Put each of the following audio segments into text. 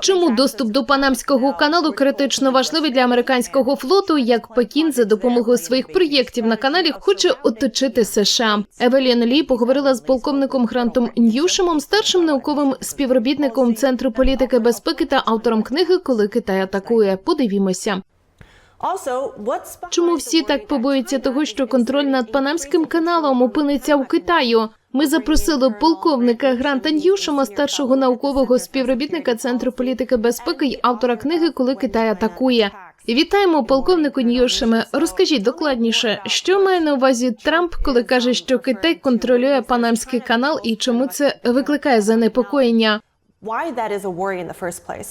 Чому доступ до панамського каналу критично важливий для американського флоту? Як Пекін за допомогою своїх проєктів на каналі хоче оточити США? Евелін Лі поговорила з полковником Грантом Ньюшемом, старшим науковим співробітником Центру політики безпеки та автором книги Коли Китай атакує. Подивімося. Чому всі так побоюються того, що контроль над панамським каналом опиниться у Китаю? Ми запросили полковника Гранта Ньюшема, старшого наукового співробітника Центру політики безпеки й автора книги Коли Китай атакує. Вітаємо, полковнику Ньюшеме. Розкажіть докладніше, що має на увазі Трамп, коли каже, що Китай контролює панамський канал, і чому це викликає занепокоєння? why that is a worry in the first place.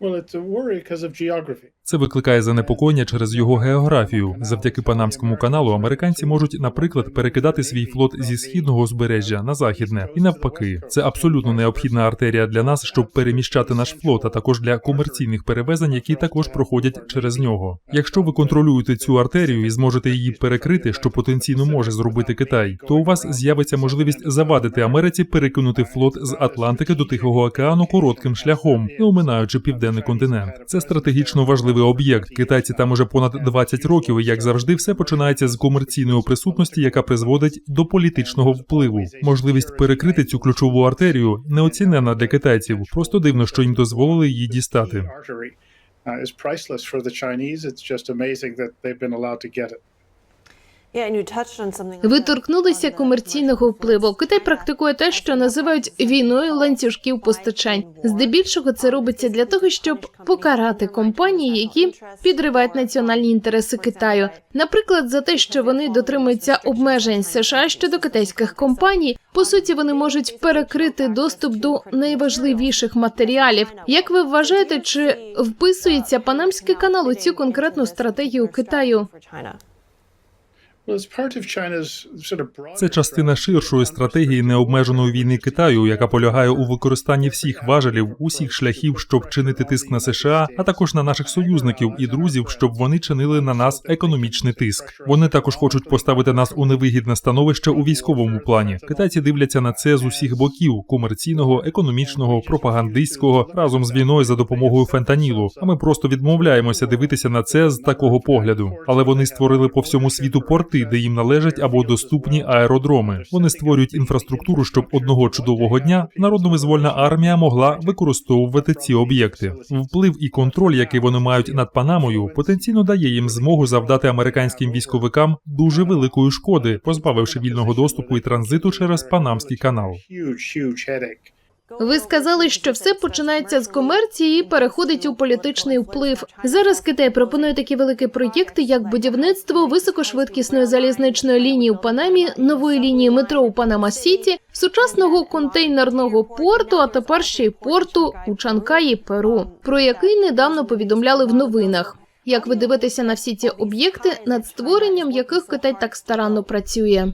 Well, it's a worry because of geography. Це викликає занепокоєння через його географію. Завдяки панамському каналу американці можуть, наприклад, перекидати свій флот зі східного узбережжя на західне і навпаки. Це абсолютно необхідна артерія для нас, щоб переміщати наш флот, а також для комерційних перевезень, які також проходять через нього. Якщо ви контролюєте цю артерію і зможете її перекрити, що потенційно може зробити Китай, то у вас з'явиться можливість завадити Америці перекинути флот з Атлантики до Тихого океану коротким шляхом, не оминаючи південний континент. Це стратегічно важливий об'єкт. Китайці там уже понад 20 років, і як завжди, все починається з комерційної присутності, яка призводить до політичного впливу. Можливість перекрити цю ключову артерію неоцінена для китайців. Просто дивно, що їм дозволили її дістати. Uh, is priceless for the Chinese. It's just amazing that they've been allowed to get it. Ви торкнулися комерційного впливу. Китай практикує те, що називають війною ланцюжків постачань. Здебільшого це робиться для того, щоб покарати компанії, які підривають національні інтереси Китаю. Наприклад, за те, що вони дотримуються обмежень США щодо китайських компаній. По суті, вони можуть перекрити доступ до найважливіших матеріалів. Як ви вважаєте, чи вписується Панамський канал у цю конкретну стратегію Китаю? Це частина ширшої стратегії необмеженої війни Китаю, яка полягає у використанні всіх важелів, усіх шляхів, щоб чинити тиск на США, а також на наших союзників і друзів, щоб вони чинили на нас економічний тиск. Вони також хочуть поставити нас у невигідне становище у військовому плані. Китайці дивляться на це з усіх боків: комерційного, економічного, пропагандистського, разом з війною за допомогою фентанілу. А ми просто відмовляємося дивитися на це з такого погляду. Але вони створили по всьому світу порти, де їм належать або доступні аеродроми. Вони створюють інфраструктуру, щоб одного чудового дня народно-визвольна армія могла використовувати ці об'єкти. Вплив і контроль, який вони мають над Панамою, потенційно дає їм змогу завдати американським військовикам дуже великої шкоди, позбавивши вільного доступу і транзиту через Панамський канал. Ви сказали, що все починається з комерції і переходить у політичний вплив. Зараз Китай пропонує такі великі проєкти, як будівництво високошвидкісної залізничної лінії у Панамі, нової лінії метро у Панама Сіті, сучасного контейнерного порту, а тепер ще й порту у Чанкаї, Перу, про який недавно повідомляли в новинах. Як ви дивитеся на всі ці об'єкти, над створенням яких Китай так старанно працює?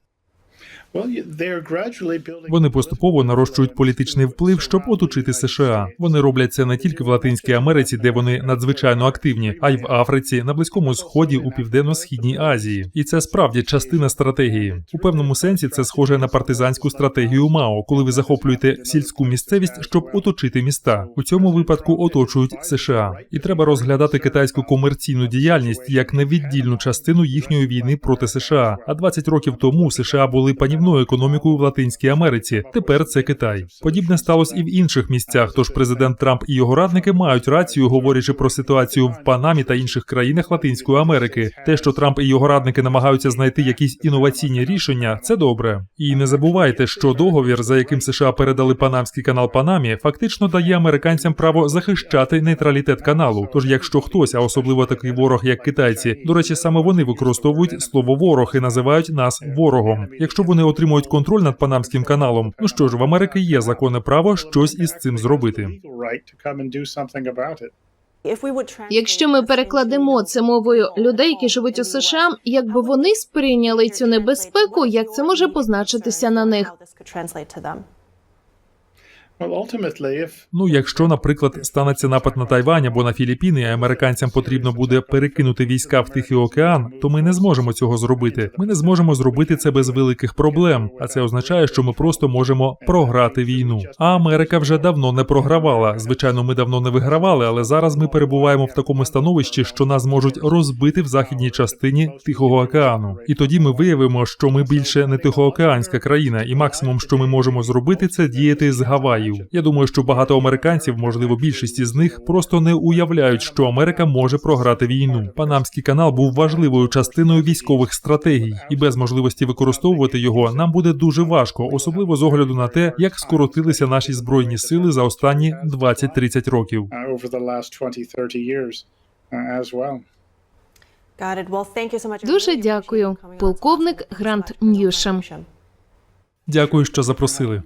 Вони поступово нарощують політичний вплив, щоб оточити США. Вони роблять це не тільки в Латинській Америці, де вони надзвичайно активні, а й в Африці, на близькому сході, у південно-східній Азії. І це справді частина стратегії. У певному сенсі це схоже на партизанську стратегію Мао, коли ви захоплюєте сільську місцевість, щоб оточити міста. У цьому випадку оточують США. І треба розглядати китайську комерційну діяльність як невіддільну частину їхньої війни проти США. А 20 років тому США були панівною економікою в Латинській Америці. Тепер це Китай. Подібне сталося і в інших місцях. Тож президент Трамп і його радники мають рацію, говорячи про ситуацію в Панамі та інших країнах Латинської Америки. Те, що Трамп і його радники намагаються знайти якісь інноваційні рішення, це добре. І не забувайте, що договір, за яким США передали Панамський канал Панамі, фактично дає американцям право захищати нейтралітет каналу. Тож, якщо хтось, а особливо такий ворог, як китайці, до речі, саме вони використовують слово ворог і називають нас ворогом. Якщо вони отримують контроль над Панамським каналом, ну що ж, в Америки є законне право щось із цим зробити. Якщо ми перекладемо це мовою людей, які живуть у США, якби вони сприйняли цю небезпеку, як це може позначитися на них? Ну, якщо, наприклад, станеться напад на Тайвань або на Філіппіни, і американцям потрібно буде перекинути війська в Тихий океан, то ми не зможемо цього зробити. Ми не зможемо зробити це без великих проблем. А це означає, що ми просто можемо програти війну. А Америка вже давно не програвала. Звичайно, ми давно не вигравали, але зараз ми перебуваємо в такому становищі, що нас можуть розбити в західній частині Тихого океану. І тоді ми виявимо, що ми більше не тихоокеанська країна, і максимум, що ми можемо зробити, це діяти з Гаваїв. Я думаю, що багато американців, можливо, більшість із них, просто не уявляють, що Америка може програти війну. Панамський канал був важливою частиною військових стратегій, і без можливості використовувати його нам буде дуже важко, особливо з огляду на те, як скоротилися наші збройні сили за останні 20-30 років. uh, over the last 20, 30 years uh, Дуже дякую, полковник Грант Ньюшем. Дякую, що запросили.